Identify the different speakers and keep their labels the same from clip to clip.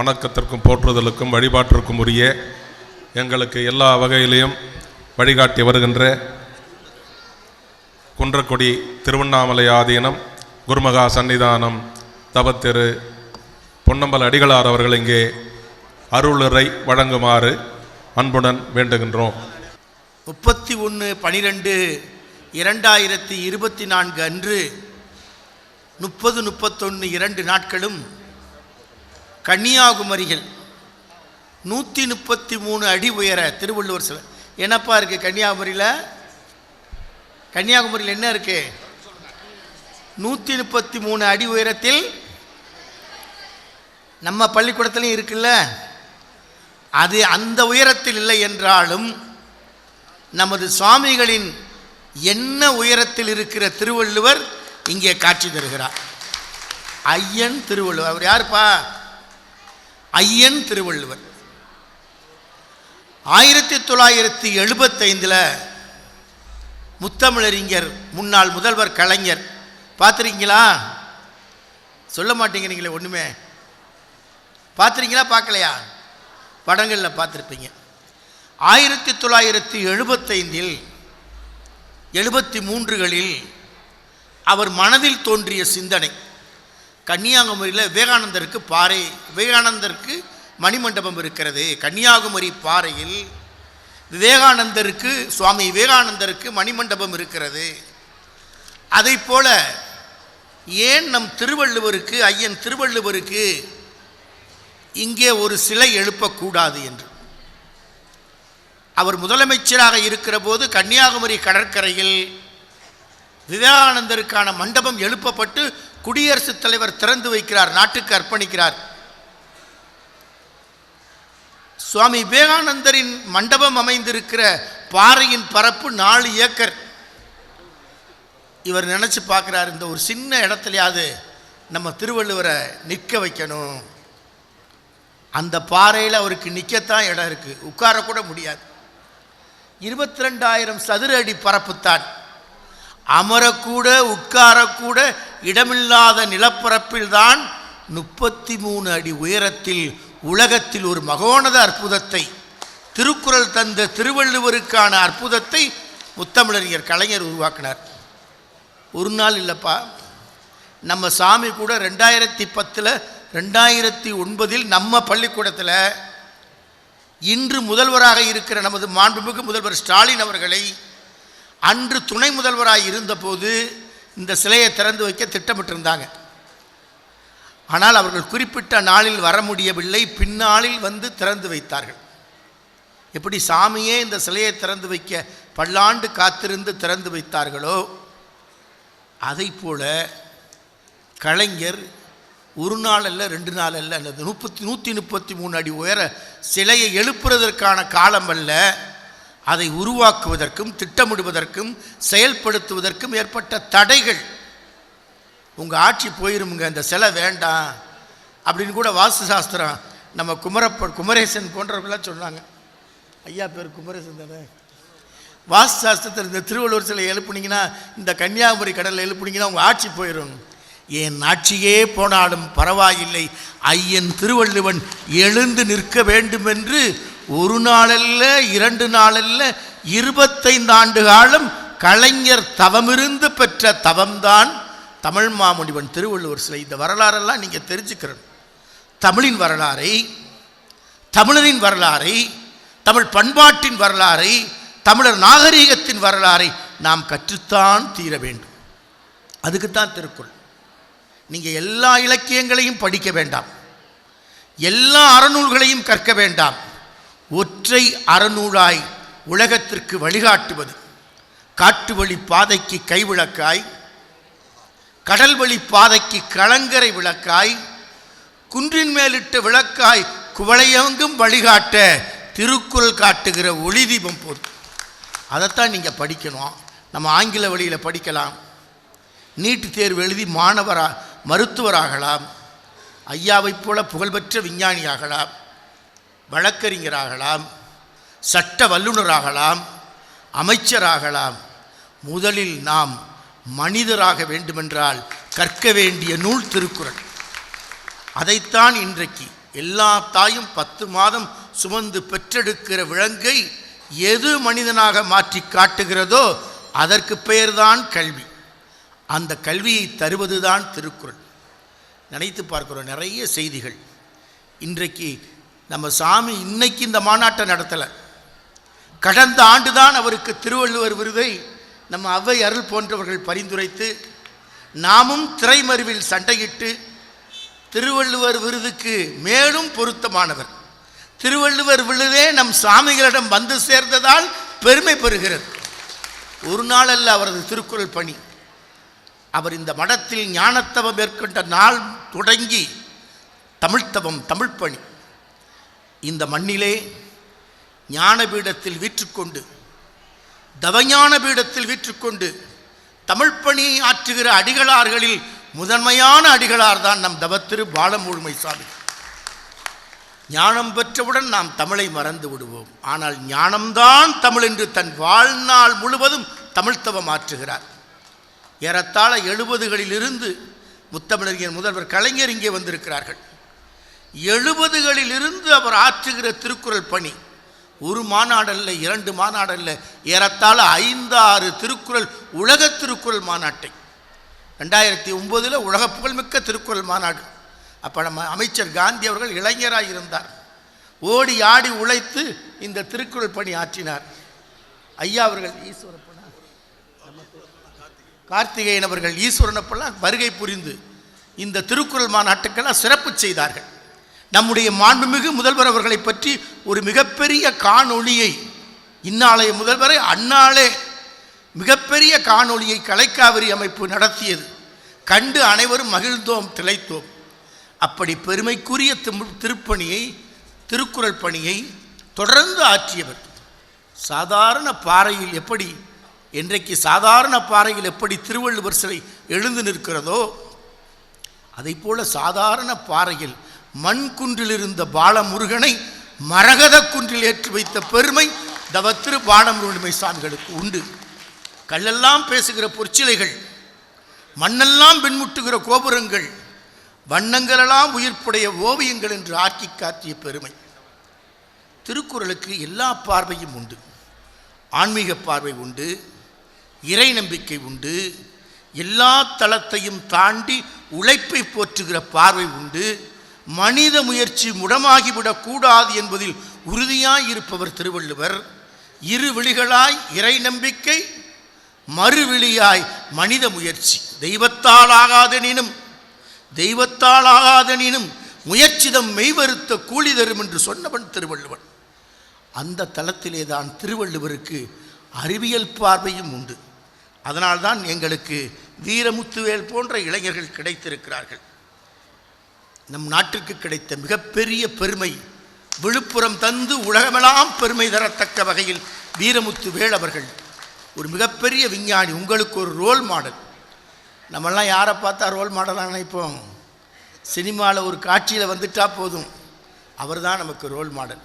Speaker 1: வணக்கத்திற்கும் போற்றுதலுக்கும் வழிபாட்டிற்கும் உரிய எங்களுக்கு எல்லா வகையிலையும் வழிகாட்டி வருகின்ற குன்றக்குடி திருவண்ணாமலை ஆதீனம் குருமகா சன்னிதானம் தவத்திரு பொன்னம்பல அடிகளார் அவர்கள் இங்கே அருளுரை வழங்குமாறு அன்புடன் வேண்டுகின்றோம்.
Speaker 2: முப்பத்தி ஒன்று பனிரெண்டு இரண்டாயிரத்தி இருபத்தி நான்கு அன்று முப்பது முப்பத்தொன்று இரண்டு நாட்களும் கன்னியாகுமரிகள் நூற்றி முப்பத்தி மூணு அடி உயர திருவள்ளுவர் சிலை. என்னப்பா இருக்குது கன்னியாகுமரியில்? கன்னியாகுமரியில் என்ன இருக்குது நூற்றி முப்பத்தி மூணு அடி உயரத்தில் நம்ம பள்ளிக்கூடத்துலையும் இருக்குல்ல? அது அந்த உயரத்தில் இல்லை என்றாலும் நமது சுவாமிகளின் என்ன உயரத்தில் இருக்கிற திருவள்ளுவர் இங்கே காட்சி தருகிறார். ஐயன் திருவள்ளுவர். அவர் யாருப்பா? ஐயன் திருவள்ளுவர். ஆயிரத்தி தொள்ளாயிரத்தி எழுபத்தைந்தில் முத்தமிழறிஞர் முன்னாள் முதல்வர் கலைஞர். பார்த்துருக்கீங்களா? சொல்ல மாட்டேங்கிறீங்களே ஒன்றுமே பார்த்துருக்கீங்களா? பார்க்கலையா? படங்களில் பார்த்துருப்பீங்க. ஆயிரத்தி தொள்ளாயிரத்தி எழுபத்தைந்தில் எழுபத்தி மூன்றுகளில் அவர் மனதில் தோன்றிய சிந்தனை. கன்னியாகுமரியில் விவேகானந்தருக்கு பாறை விவேகானந்தருக்கு மணிமண்டபம் இருக்கிறது. கன்னியாகுமரி பாறையில் விவேகானந்தருக்கு சுவாமி விவேகானந்தருக்கு மணிமண்டபம் இருக்கிறது. அதை போல ஏன் நம் திருவள்ளுவருக்கு ஐயன் திருவள்ளுவருக்கு இங்கே ஒரு சிலை எழுப்பக்கூடாது என்று? அவர் முதலமைச்சராக இருக்கிற போது கன்னியாகுமரி கடற்கரையில் விவேகானந்தருக்கான மண்டபம் எழுப்பப்பட்டு குடியரசுத் தலைவர் திறந்து வைக்கிறார் நாட்டுக்கு அர்ப்பணிக்கிறார். சுவாமி விவேகானந்தரின் மண்டபம் அமைந்திருக்கிற பாறையின் பரப்பு நாலு ஏக்கர். இவர் நினச்சி பார்க்குறார் இந்த ஒரு சின்ன இடத்துலையாவது நம்ம திருவள்ளுவரை நிற்க வைக்கணும். அந்த பாறையில் அவருக்கு நிற்கத்தான் இடம் இருக்குது உட்காரக்கூட முடியாது. இருபத்தி ரெண்டாயிரம் சதுர அடி பரப்புத்தான். அமரக்கூட உட்காரக்கூட இடமில்லாத நிலப்பரப்பில்தான் முப்பத்தி மூணு அடி உயரத்தில் உலகத்தில் ஒரு மகோனத அற்புதத்தை திருக்குறள் தந்த திருவள்ளுவருக்கான அற்புதத்தை முத்தமிழறிஞர் கலைஞர் உருவாக்கினார். ஒரு நாள் இல்லைப்பா நம்ம சாமி கூட ரெண்டாயிரத்தி பத்தில் ரெண்டாயிரத்தி ஒன்பதில் நம்ம பள்ளிக்கூடத்தில் இன்று முதல்வராக இருக்கிற நமது மாண்புமிகு முதல்வர் ஸ்டாலின் அவர்களை அன்று துணை முதல்வராக இருந்தபோது இந்த சிலையை திறந்து வைக்க திட்டமிட்டிருந்தாங்க. ஆனால் அவர்கள் குறிப்பிட்ட நாளில் வர முடியவில்லை பின்னாளில் வந்து திறந்து வைத்தார்கள். எப்படி சாமியே இந்த சிலையை திறந்து வைக்க பல்லாண்டு காத்திருந்து திறந்து வைத்தார்களோ அதை போல கலைஞர் ஒரு நாள் அல்ல ரெண்டு நாள் அல்ல அல்லது முப்பத்தி நூற்றி முப்பத்தி மூணு அடி உயர சிலையை எழுப்புறதற்கான காலம் அல்ல அதை உருவாக்குவதற்கும் திட்டமிடுவதற்கும் செயல்படுத்துவதற்கும் ஏற்பட்ட தடைகள். உங்கள் ஆட்சி போயிருமுங்க இந்த சிலை வேண்டாம் அப்படின்னு கூட வாஸ்து சாஸ்திரம் நம்ம குமரப்ப குமரேசன் போன்றவர்களாம் சொன்னாங்க. ஐயா பேர் குமரேசன் தானே? வாஸ்து சாஸ்திரத்தில் இந்த திருவள்ளுவர் சிலை எழுப்புனீங்கன்னா இந்த கன்னியாகுமரி கடலில் எழுப்புனீங்கன்னா உங்கள் ஆட்சி போயிடும் என் ஆட்சியே போனாலும் பரவாயில்லை. ஐயன் திருவள்ளுவன் எழுந்து நிற்க வேண்டும் என்று ஒரு நாளல்ல இரண்டு நாளல்ல இருபத்தைந்து ஆண்டு காலம் கலைஞர் தவமிருந்து பெற்ற தவம்தான் தமிழ் மாமுனிவன் திருவள்ளுவர் சிலை. இந்த வரலாறெல்லாம் நீங்கள் தெரிஞ்சுக்கிறணும். தமிழின் வரலாறை தமிழரின் வரலாறை தமிழ் பண்பாட்டின் வரலாறை தமிழர் நாகரீகத்தின் வரலாறை நாம் கற்றுத்தான் தீர வேண்டும். அதுக்குத்தான் திருக்குறள். நீங்கள் எல்லா இலக்கியங்களையும் படிக்க வேண்டாம். எல்லா அறநூல்களையும் கற்க வேண்டாம். ஒற்றை அறநூலாய் உலகத்திற்கு வழிகாட்டுவது. காட்டு வழி பாதைக்கு கைவிளக்காய் கடல் வழி பாதைக்கு களங்கரை விளக்காய் குன்றின் மேலிட்ட விளக்காய் குவளையங்கும் வழிகாட்ட திருக்குறள் காட்டுகிற ஒளி தீபம் போதும். அதைத்தான் நீங்கள் படிக்கணும். நம்ம ஆங்கில வழியில் படிக்கலாம். நீட்டு தேர்வு எழுதி மாணவரா மருத்துவராகலாம். ஐயாவைப் போல புகழ்பெற்ற விஞ்ஞானியாகலாம். வழக்கறிஞராகலாம் சட்ட வல்லுநராகலாம் அமைச்சராகலாம். முதலில் நாம் மனிதராக வேண்டுமென்றால் கற்க வேண்டிய நூல் திருக்குறள். அதைத்தான் இன்றைக்கு எல்லா தாயும் பத்து மாதம் சுமந்து பெற்றெடுக்கிற விலங்கை எது மனிதனாக மாற்றி காட்டுகிறதோ அதற்கு பெயர்தான் கல்வி. அந்த கல்வியை தருவதுதான் திருக்குறள். நினைத்து பார்க்கிறோம் நிறைய செய்திகள். இன்றைக்கு நம்ம சாமி இன்னைக்கு இந்த மாநாட்டை நடத்தலை. கடந்த ஆண்டுதான் அவருக்கு திருவள்ளுவர் விருதை நம்ம அவ்வை அருள் போன்றவர்கள் பரிந்துரைத்து நாமும் திரைமறிவில் சண்டையிட்டு திருவள்ளுவர் விருதுக்கு மேலும் பொருத்தமானவர். திருவள்ளுவர் விருதே நம் சாமிகளிடம் வந்து சேர்ந்ததால் பெருமை பெறுகிறது. ஒரு நாள் அல்ல அவரது திருக்குறள் பணி. அவர் இந்த மடத்தில் ஞானத்தவம் மேற்கொண்ட நாள் தொடங்கி தமிழ்த்தவம் தமிழ் பணி இந்த மண்ணிலே ஞானபீடத்தில் வீற்றுக்கொண்டு தவஞான பீடத்தில் வீற்றுக்கொண்டு தமிழ் ஆற்றுகிற அடிகளார்களில் முதன்மையான அடிகளார் தான் நம் தவத்திரு பாலமுழுமை சாமி. ஞானம் பெற்றவுடன் நாம் தமிழை மறந்து விடுவோம். ஆனால் ஞானம்தான் தமிழ் என்று தன் வாழ்நாள் முழுவதும் தமிழ்த்தவம் ஆற்றுகிறார். ஏறத்தாழ எழுபதுகளிலிருந்து முத்தமிழறிஞர் முதல்வர் கலைஞர் இங்கே வந்திருக்கிறார்கள். எழுபதுகளிலிருந்து அவர் ஆற்றுகிற திருக்குறள் பணி. ஒரு மாநாடல்ல இரண்டு மாநாடல்ல ஏறத்தாழ ஐந்தாறு திருக்குறள் உலக திருக்குறள் மாநாட்டை. ரெண்டாயிரத்தி ஒம்போதில் உலக புகழ்மிக்க திருக்குறள் மாநாடு. அப்போ நம்ம அமைச்சர் காந்தி அவர்கள் இளைஞராக இருந்தார் ஓடி ஆடி உழைத்து இந்த திருக்குறள் பணி ஆற்றினார். ஐயா அவர்கள் ஈஸ்வரப்பனா கார்த்திகேயன் அவர்கள் ஈஸ்வரனப்பெல்லாம் வருகை புரிந்து இந்த திருக்குறள் மாநாட்டுக்கெல்லாம் சிறப்பு செய்தார்கள். நம்முடைய மாண்புமிகு முதல்வர் அவர்களை பற்றி ஒரு மிகப்பெரிய காணொளியை இந்நாளைய முதல்வரை அந்நாளே மிகப்பெரிய காணொளியை கலைக்காவிரி அமைப்பு நடத்தியது. கண்டு அனைவரும் மகிழ்ந்தோம் திளைத்தோம். அப்படி பெருமைக்குரிய திரு- திருப்பணியை திருக்குறள் பணியை தொடர்ந்து ஆற்றியவர். சாதாரண பாறையில் எப்படி இன்றைக்கு சாதாரண பாறையில் எப்படி திருவள்ளுவர் சிலை எழுந்து நிற்கிறதோ அதைப் போல சாதாரண பாறையில் மண் குன்றில் இருந்த பாலமுருகனை மரகத குன்றில் ஏற்றி வைத்த பெருமை தவத்திரு பாலமுருகமை சாமிகளுக்கு உண்டு. கல்லெல்லாம் பேசுகிற பொற்சிலைகள் மண்ணெல்லாம் பின்முட்டுகிற கோபுரங்கள் வண்ணங்களெல்லாம் உயிர்ப்புடைய ஓவியங்கள் என்று ஆக்கி காட்டிய பெருமை. திருக்குறளுக்கு எல்லா பார்வையும் உண்டு. ஆன்மீக பார்வை உண்டு இறை நம்பிக்கை உண்டு எல்லா தளத்தையும் தாண்டி உழைப்பை போற்றுகிற பார்வை உண்டு. மனித முயற்சி முடமாகிவிடக் கூடாது என்பதில் உறுதியாய் இருப்பவர் திருவள்ளுவர். இரு விழிகளாய் இறை நம்பிக்கை மறுவிழியாய் மனித முயற்சி. தெய்வத்தால் ஆகாதனினும் தெய்வத்தால் ஆகாதெனினும் முயற்சிதம் மெய்வருத்த கூலி தரும் என்று சொன்னவன் திருவள்ளுவன். அந்த தளத்திலே தான் திருவள்ளுவருக்கு அறிவியல் பார்வையும் உண்டு. அதனால்தான் எங்களுக்கு வீரமுத்துவேல் போன்ற இளைஞர்கள் கிடைத்திருக்கிறார்கள். நம் நாட்டிற்கு கிடைத்த மிகப்பெரிய பெருமை விழுப்புரம் தந்து உலகமெல்லாம் பெருமை தரத்தக்க வகையில் வீரமுத்துவேல் அவர்கள். ஒரு மிகப்பெரிய விஞ்ஞானி உங்களுக்கு ஒரு ரோல் மாடல் நம்மெல்லாம் யாரை பார்த்தா ரோல் மாடலாக நினைப்போம்? சினிமாவில் ஒரு காட்சியில் வந்துட்டா போதும். அவர் தான் நமக்கு ரோல் மாடல்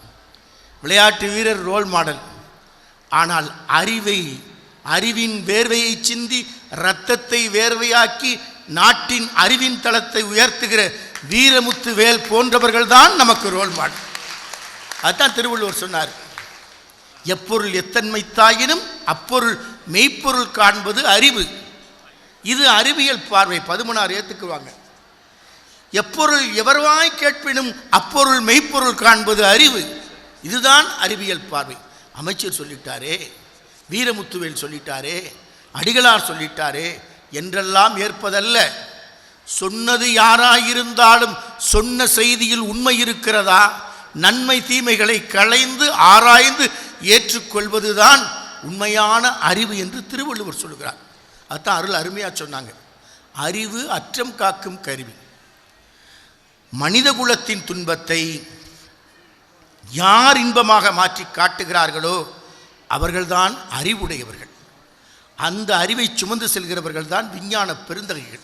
Speaker 2: விளையாட்டு வீரர் ரோல் மாடல் ஆனால் அறிவை அறிவின் வேர்வையை சிந்தி இரத்தத்தை வேர்வையாக்கி நாட்டின் அறிவின் தளத்தை உயர்த்துகிற வீரமுத்து வேல் போன்றவர்கள் தான் நமக்கு ரோல் மாடல். அதுதான் திருவள்ளுவர் சொன்னார். எப்பொருள் எத்தன்மை தாயினும் அப்பொருள் மெய்ப்பொருள் காண்பது அறிவு. இது அறிவியல் பார்வை பதுமனார் ஏற்றுக்குவாங்க எப்பொருள் எவர்வாய் கேட்பினும் அப்பொருள் மெய்ப்பொருள் காண்பது அறிவு. இதுதான் அறிவியல் பார்வை. அமைச்சர் சொல்லிட்டாரே வீரமுத்துவேல் சொல்லிட்டாரே அடிகளார் சொல்லிட்டாரே என்றெல்லாம் ஏற்பதல்ல. சொன்னது யாராயிருந்தாலும் சொன்ன செய்தியில் உண்மை இருக்கிறதா? நன்மை தீமைகளை களைந்து ஆராய்ந்து ஏற்றுக்கொள்வதுதான் உண்மையான அறிவு என்று திருவள்ளுவர் சொல்கிறார் அதான் அருள் அருமையாக சொன்னாங்க. அறிவு அற்றம் காக்கும் கருவி. மனித குலத்தின் துன்பத்தை யார் இன்பமாக மாற்றி காட்டுகிறார்களோ அவர்கள்தான் அறிவுடையவர்கள். அந்த அறிவை சுமந்து செல்கிறவர்கள் தான் விஞ்ஞான பெருந்தகைகள்.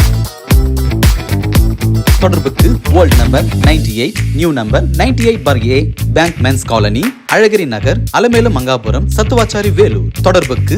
Speaker 3: தொடர்புக்கு old number 98 eight new number 98 eight bar A bank men's colony Alagiri Nagar Alamelu Mangapuram Sathuvachari Vellore தொடர்புக்கு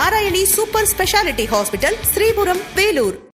Speaker 4: Narayani super speciality hospital Sripuram Vellore.